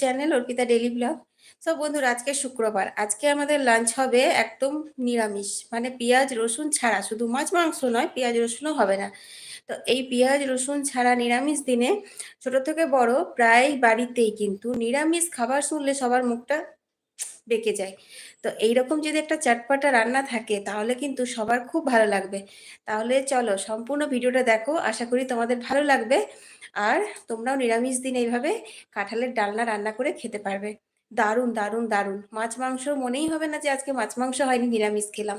Channel Arpita daily blog সব বন্ধুর, আজকে শুক্রবার। আজকে আমাদের লাঞ্চ হবে একদম নিরামিষ। মানে পেঁয়াজ, রসুন ছাড়া। শুধু মাছ, মাংস নয়, পেঁয়াজ, রসুনও হবে না। তো এই পেঁয়াজ, রসুন ছাড়া নিরামিষ দিনে ছোট থেকে বড় প্রায় বাড়িতেই কিন্তু নিরামিষ খাবার শুনলে সবার মুখটা বেঁকে যায়। তো এইরকম যদি একটা চটপাটা রান্না থাকে, তাহলে কিন্তু সবার খুব ভালো লাগবে। তাহলে চলো সম্পূর্ণ ভিডিওটা দেখো, আশা করি তোমাদের ভালো লাগবে। আর তোমরাও নিরামিষ দিন এইভাবে কাঁঠালের ডালনা রান্না করে খেতে পারবে। দারুণ দারুণ দারুণ। মাছ মাংস মনেই হবে না যে আজকে মাছ মাংস হয়নি, নিরামিষ খেলাম।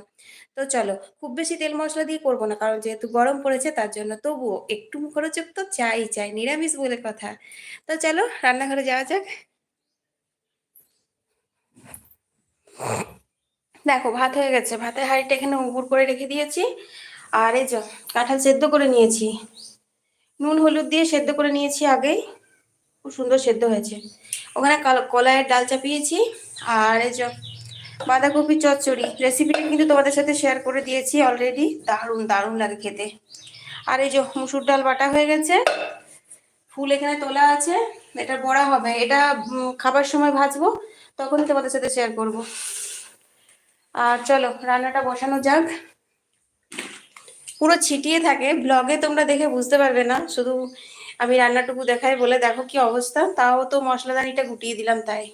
তো চলো খুব বেশি তেল মশলা দিয়ে করব না, কারণ যেহেতু গরম পড়েছে, তার জন্য তবুও একটু মুখরোচক তো চাই চাই। নিরামিষ বলে কথা। তো চলো রান্নাঘরে যাওয়া যাক। দেখো, ভাত হয়ে গেছে। ভাতের হাঁড়িটা এখানে উপর করে রেখে দিয়েছি। আর এই যে কাঁঠাল সেদ্ধ করে নিয়েছি। নুন, হলুদ দিয়ে সেদ্ধ করে নিয়েছি আগেই। খুব সুন্দর সেদ্ধ হয়েছে। ওখানে কলাইয়ের ডাল চাপিয়েছি। আর এই যে বাঁধাকপি চচ্চড়ি রেসিপিটা কিন্তু তোমাদের সাথে শেয়ার করে দিয়েছি অলরেডি দারুণ দারুণ লাগে খেতে। আর এই যে মুসুর ডাল বাটা হয়ে গেছে। ফুল এখানে তোলা আছে। এটা বড়া হবে। এটা খাবার সময় ভাজবো। তখনই তোমাদের সাথে শেয়ার করব। আর চলো, রান্নাটা বসানো যাক। পুরো ছিটিয়ে থাকে ব্লগে তোমরা দেখে বুঝতে পারবে না, শুধু আমি রান্নাটুকু দেখাই বলে দেখো কি অবস্থা, তাও তো মশলাদানিটা গুটিয়ে দিলাম তাই।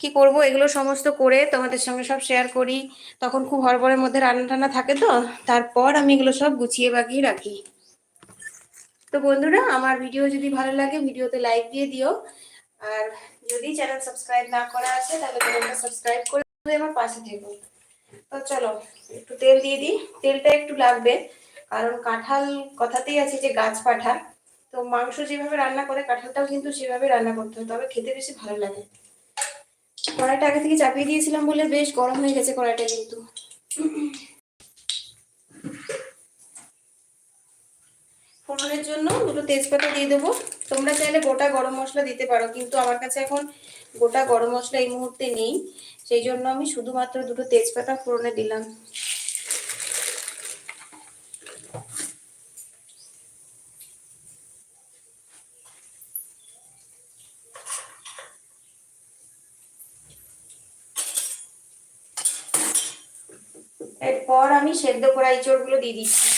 কি করব, এগুলো সমস্ত করে তোমাদের সঙ্গে সব শেয়ার করি। তখন খুব হরবরের মধ্যে রান্না টান্না থাকে তো, তারপর আমি এগুলো সব গুছিয়ে বাগিয়ে রাখি। তো বন্ধুরা, আমার ভিডিও যদি ভালো লাগে ভিডিওতে লাইক দিয়ে দিও। আর যদি চ্যানেল সাবস্ক্রাইব না করা আছে, তাহলে চ্যানেলটা সাবস্ক্রাইব করে আমার পাশে থেকো। তো চলো, একটু তেল দিয়ে দিই। তেলটা একটু লাগবে, কারণ কাঁঠাল কথাতেই আছে যে গাছ পাঠা। তো মাংস যেভাবে রান্না করে, কাঁঠালটাও কিন্তু সেভাবে রান্না করতে হয়, তবে খেতে বেশি ভালো লাগে। কড়াইটা আগে থেকে চাপিয়ে দিয়েছিলাম বলে বেশ গরম হয়ে গেছে কড়াইটা কিন্তু। ফোড়নের জন্য দুটো তেজপাতা দিয়ে দেবো। তোমরা চাইলে গোটা গরম মশলা দিতে পারো, কিন্তু আমার কাছে এখন গোটা গরম মশলা এই মুহূর্তে নেই। সেই জন্য আমি শুধুমাত্র দুটো তেজপাতা ফোড়নে দিলাম। এরপর আমি সেদ্ধ করা গুলো দিয়ে দিচ্ছি।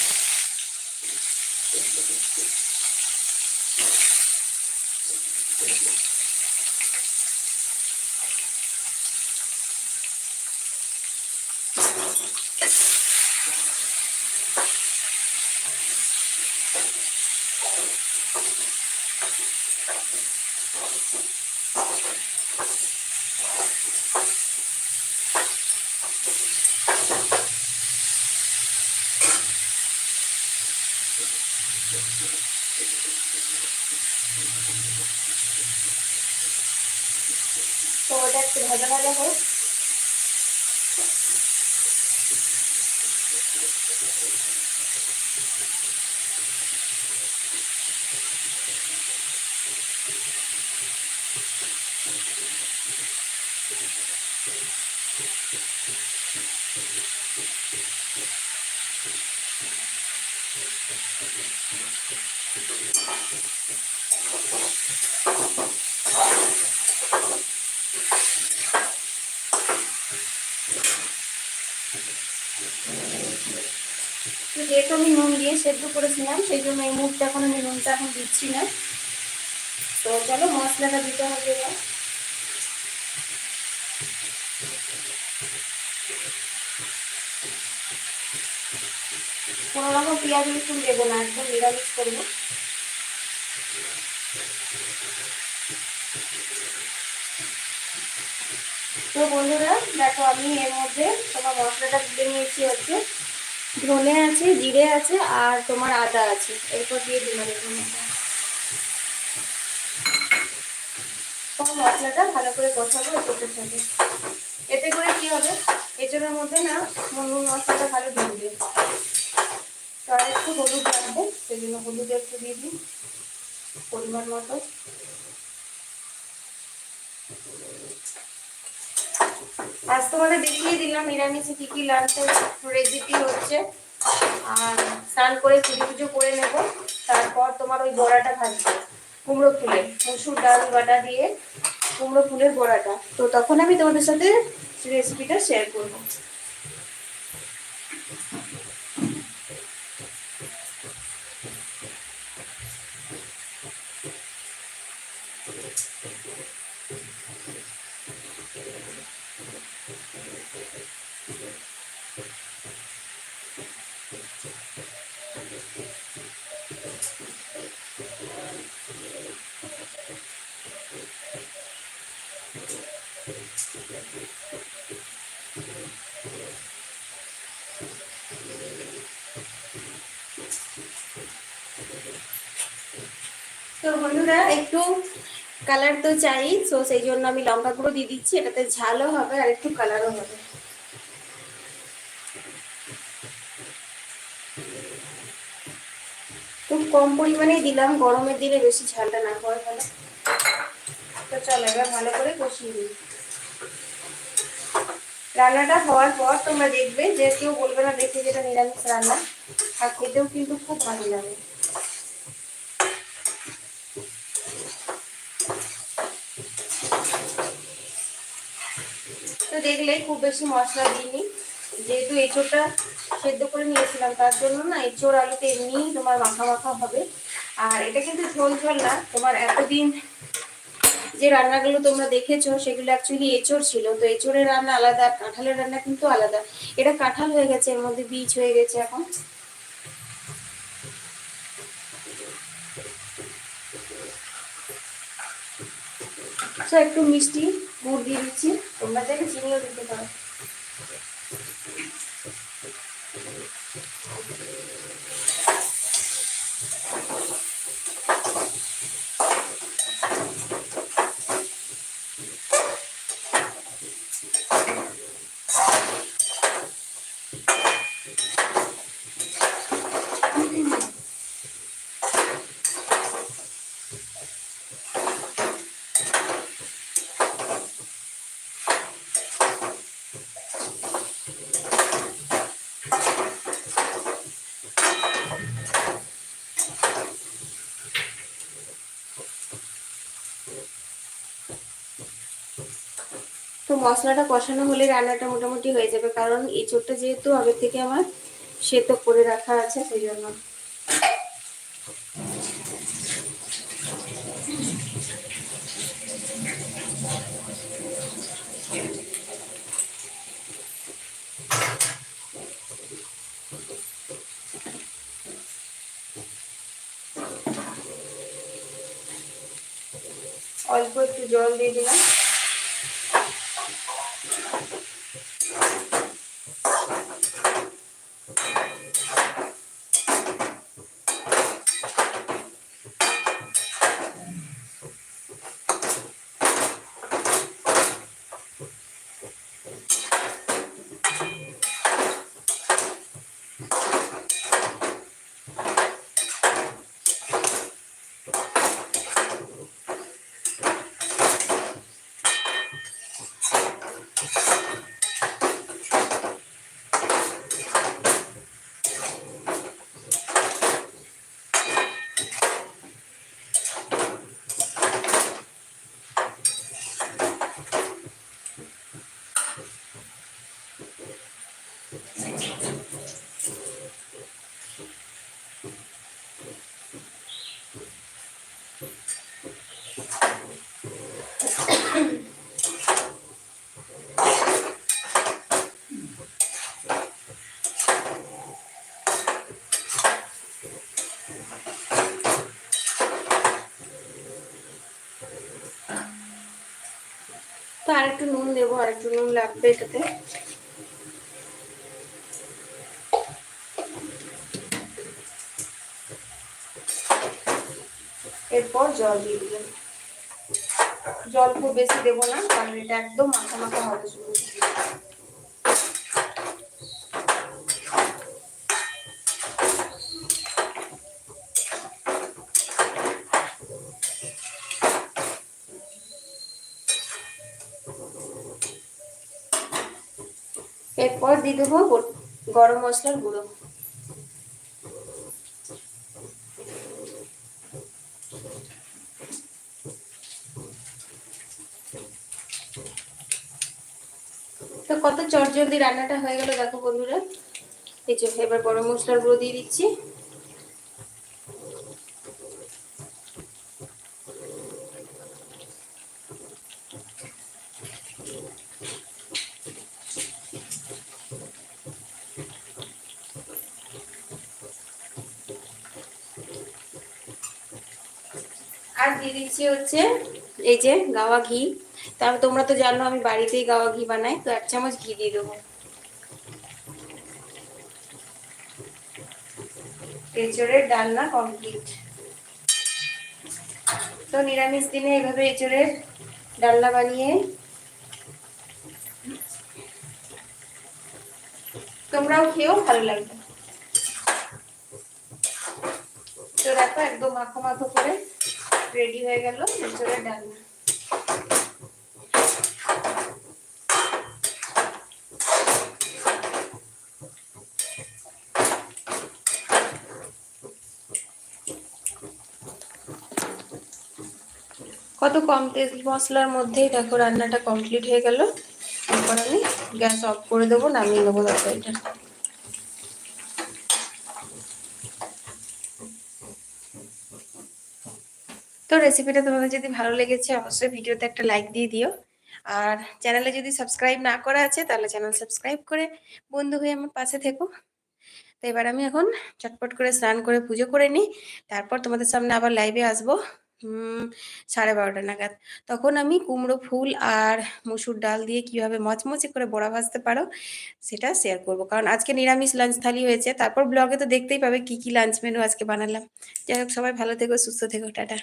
তো ওটা একটু ভাজা ভাজা হোক যেহেতু আমি নুন দিয়ে সেদ্ধ করেছিলাম, সেই জন্য এই মুহূর্তে এখন আমি নুনটা এখন দিচ্ছি না। তো চলো মশলাটা দিতে হবে এবার। কোনো রকম পেঁয়াজ রসুন দেবো না, একদম নিরামিষ করব। তো বন্ধুরা, দেখো আমি এর মধ্যে তোমার মশলাটা তুলে নিয়েছি হচ্ছে ধনে আছে, জিরে আছে আর তোমার আদা আছে। এরপর দিয়ে দিলাম এরকম মশলাটা ভালো করে কষাবো এটার সাথে এতে করে কি হবে? এজনের মধ্যে না নুন মশলাটা ভালো ঢুকবে। তো একটু হলুদ লাগবে সেই জন্য হলুদ একটু দিয়ে দিই পরিমাণ মতো। আজ তোমাদের দেখিয়ে দিলাম নিরামিষে কি কি লাঞ্চের রেসিপি হচ্ছে। আর স্নান করে পুজো পুজো করে নেব, তারপর তোমার ওই বড়াটা ভাজবো। কুমড়ো ফুলের মসুর ডাল, বাটা দিয়ে কুমড়ো ফুলের বড়াটা। তো তখন আমি তোমাদের সাথে রেসিপিটা শেয়ার করব। তো বন্ধুরা, একটু কালার তো চাই তো সেই জন্য আমি লঙ্কা গুঁড়ো দিয়ে দিচ্ছি, এটাতে ঝালও হবে আর একটু কালারও হবে। খুব কম পরিমাণেই দিলাম, গরমের দিনে বেশি ঝালটা না হয় ভালো তো চলো, এবার ভালো করে কষিয়ে দিই রান্নাটা হওয়ার পর তোমরা দেখবে, যে কেউ বলবে না দেখে যেটা নিরামিষ রান্না, আর খেতেও কিন্তু খুব ভালো লাগে। দেখলে খুব বেশি মশলা দিইনি। যেহেতু এঁচোড়টা সেদ্ধ করে নিয়েছিলাম, তার জন্য না এঁচোড় আলুতে এমনি তোমার মাখা মাখা হবে। আর এটা কিন্তু ঝোল ঝোল না, তোমার এতদিন যে রান্নাগুলো তোমরা দেখেছ, সেগুলো অ্যাকচুয়ালি এঁচোড় ছিল। তো এঁচোড়ের রান্না আলাদা, আর কাঁঠালের রান্না কিন্তু আলাদা। এটা কাঁঠাল হয়ে গেছে, এর মধ্যে বীজ হয়ে গেছে এখন। একটু মিষ্টি গুড় দিয়ে দিচ্ছি। তোমরা চাইলে চিনিও দিতে পারো। তো মশলাটা কষানো হলে রান্নাটা মোটামুটি হয়ে যাবে, কারণ এঁচোড়টা যেহেতু আগে থেকে আমার সেদ্ধ করে রাখা আছে, সেই জন্য। অল্প একটু জল দিয়ে দিলাম। তো আর একটু নুন দেবো আর একটু নুন লাগবে এটাতে। এরপর জল দিয়ে দিলাম। জল খুব বেশি দেবো না, কারণ এটা একদম মাথা মাথা হবে শুধু। এরপর দিয়ে দেবো গরম মশলার গুঁড়ো তো কত চটজলদি রান্নাটা হয়ে গেল, দেখো বন্ধুরা। এই যে এবার গরম মশলার গুঁড়ো দিয়ে দিচ্ছি। আর দিয়ে দিচ্ছি হচ্ছে এই যে গাওয়া ঘি, তারপর তোমরা তো জানো আমি বাড়িতেই গাওয়া ঘি বানাই, তো এক চামচ ঘি দিয়ে দেবো। এঁচড়ের ডালনা কমপ্লিট তো নিরামিষ দিনে এইভাবে এঁচড়ের ডালনা বানিয়ে তোমরাও খেয়েও ভালো লাগবে। তো দেখো একদম মাখো মাখো করে রেডি হয়ে গেল এঁচড়ের ডালনা কত কম তেল মশলার মধ্যেই দেখো রান্নাটা কমপ্লিট হয়ে গেল। এরপর আমি গ্যাস অফ করে দেবো, নামিয়ে নেব তরকারিটা। তো রেসিপিটা তোমাদের যদি ভালো লেগেছে, অবশ্যই ভিডিওতে একটা লাইক দিয়ে দিও। আর চ্যানেলে যদি সাবস্ক্রাইব না করা আছে, তাহলে চ্যানেল সাবস্ক্রাইব করে বন্ধু হয়ে আমার পাশে থেকো। তো এবার আমি এখন চটপট করে স্নান করে পুজো করে নিই। তারপর তোমাদের সামনে আবার লাইভে আসব। সাড়ে বারোটা নাগাদ। তখন আমি কুমড়ো ফুল আর মসুর ডাল দিয়ে কীভাবে মচমচে করে বড়া ভাজতে পারো, সেটা শেয়ার করব। কারণ আজকে নিরামিষ লাঞ্চ থালি হয়েছে। তারপর ব্লগে তো দেখতেই পাবে কি কি লাঞ্চ মেনু আজকে বানালাম। যাই হোক, সবাই ভালো থেকো, সুস্থ থেকো, টাটা।